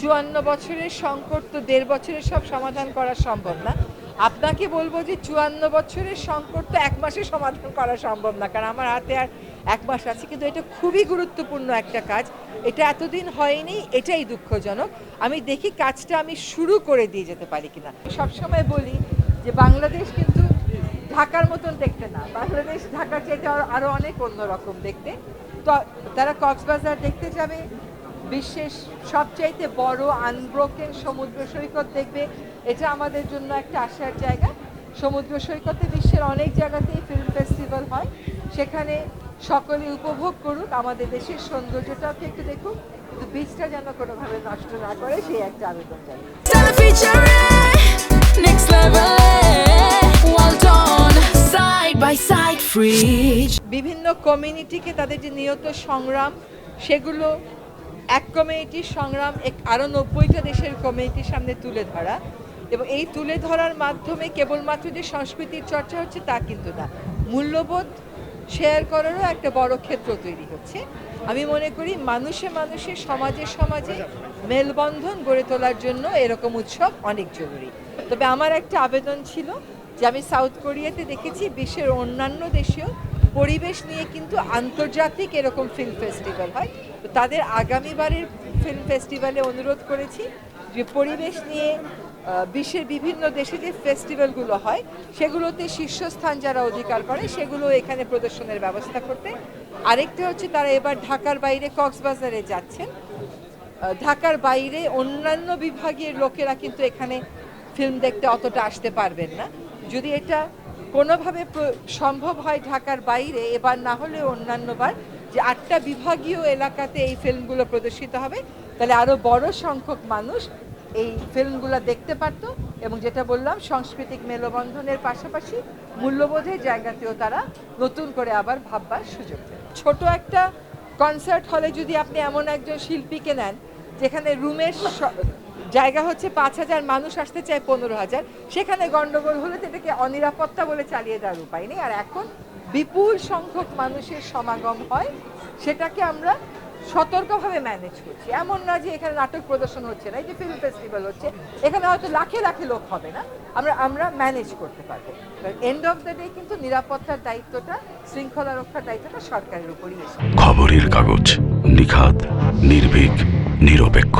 চুয়ান্ন বছরের সংকট তো দেড় বছরের সব সমাধান করা সম্ভব না। আপনাকে বলব যে চুয়ান্ন বছরের সংকট তো এক মাসে সমাধান করা সম্ভব না, কারণ আমার হাতে আর এক মাস আছে। কিন্তু এটা খুবই গুরুত্বপূর্ণ একটা কাজ। এটা এতদিন হয়নি, এটাই দুঃখজনক। আমি দেখি কাজটা আমি শুরু করে দিয়ে যেতে পারি কিনা। সবসময় বলি যে বাংলাদেশ কিন্তু ঢাকার মতন দেখতে না। বাংলাদেশ ঢাকার চাইতে আরও আরও অনেক অন্যরকম দেখতে। তো তারা কক্সবাজার দেখতে যাবে বিশ্বের সবচাইতে বড় আনব্রোকেন সমুদ্র সৈকত দেখবে। এটা আমাদের জন্য একটা আসার জায়গা। সমুদ্র সৈকতে বিশ্বের অনেক জায়গাতেই ফিল্ম ফেস্টিভ্যাল হয়। সেখানে সকলে উপভোগ করুক আমাদের দেশের সৌন্দর্যটাকে একটু দেখুক কিন্তু বীজটা যেন কোনোভাবে নষ্ট না করে সেই একটা আবেদন জানাই। Side, fridge. বিভিন্ন কমিউনিটিকে তাদের যে নিয়ত সংগ্রাম সেগুলো এক কমিউনিটির সংগ্রাম এক- আরও নব্বইটা দেশের কমিউনিটির সামনে তুলে ধরা এবং এই তুলে ধরার মাধ্যমে কেবলমাত্র যে সংস্কৃতির চর্চা হচ্ছে তা কিন্তু না। মূল্যবোধ শেয়ার করারও একটা বড় ক্ষেত্র তৈরি হচ্ছে। আমি মনে করি মানুষে মানুষে, সমাজে সমাজে মেলবন্ধন গড়ে তোলার জন্য এরকম উৎসব অনেক জরুরি। তবে আমার একটা আবেদন ছিল যে আমি সাউথ কোরিয়াতে দেখেছি বিশ্বের অন্যান্য দেশেও পরিবেশ নিয়ে কিন্তু আন্তর্জাতিক এরকম ফিল্ম ফেস্টিভ্যাল হয়। তো তাদের আগামীবারের ফিল্ম ফেস্টিভ্যালে অনুরোধ করেছি যে পরিবেশ নিয়ে বিশ্বের বিভিন্ন দেশে যে ফেস্টিভ্যালগুলো হয়, সেগুলোতে শীর্ষস্থান যারা অধিকার করে, সেগুলো এখানে প্রদর্শনের ব্যবস্থা করতে। আরেকটা হচ্ছে তারা এবার ঢাকার বাইরে কক্সবাজারে যাচ্ছেন। ঢাকার বাইরে অন্যান্য বিভাগের লোকেরা কিন্তু এখানে ফিল্ম দেখতে অতটা আসতে পারবেন না। যদি এটা কোনোভাবে সম্ভব হয় ঢাকার বাইরে, এবার না হলে অন্যান্যবার যে আটটা বিভাগীয় এলাকাতে এই ফিল্মগুলো প্রদর্শিত হবে, তাহলে আরও বড় সংখ্যক মানুষ এই ফিল্মগুলো দেখতে পারতো এবং যেটা বললাম, সাংস্কৃতিক মেলবন্ধনের পাশাপাশি মূল্যবোধের জায়গাতেও তারা নতুন করে আবার ভাববার সুযোগ ছোট একটা কনসার্ট হলে যদি আপনি এমন একজন শিল্পীকে নেন, যেখানে রুমের জায়গা হচ্ছে পাঁচ হাজার, মানুষ আসতে চায় পনেরো হাজার। সেখানে গন্ডগোল হলে এটাকে অনিরাপত্তা বলে চালিয়ে দেওয়ার উপায় নেই। আর এখন বিপুল সংখ্যক মানুষের সমাগম হয়, সেটাকে আমরা সতর্কভাবে ম্যানেজ করছি। এমন না যে এখানে নাটক প্রদর্শন হচ্ছে না, এই যে ফিল্ম ফেস্টিভ্যাল হচ্ছে, এখানে হয়তো লাখে লাখে লোক হবে না। আমরা আমরা ম্যানেজ করতে পারব। এন্ড অফ দ্য ডে কিন্তু নিরাপত্তার দায়িত্বটা, শৃঙ্খলা রক্ষার দায়িত্বটা সরকারের উপরই এসে। খবরের কাগজ নিখাত, নির্ভীক, নিরপেক্ষ।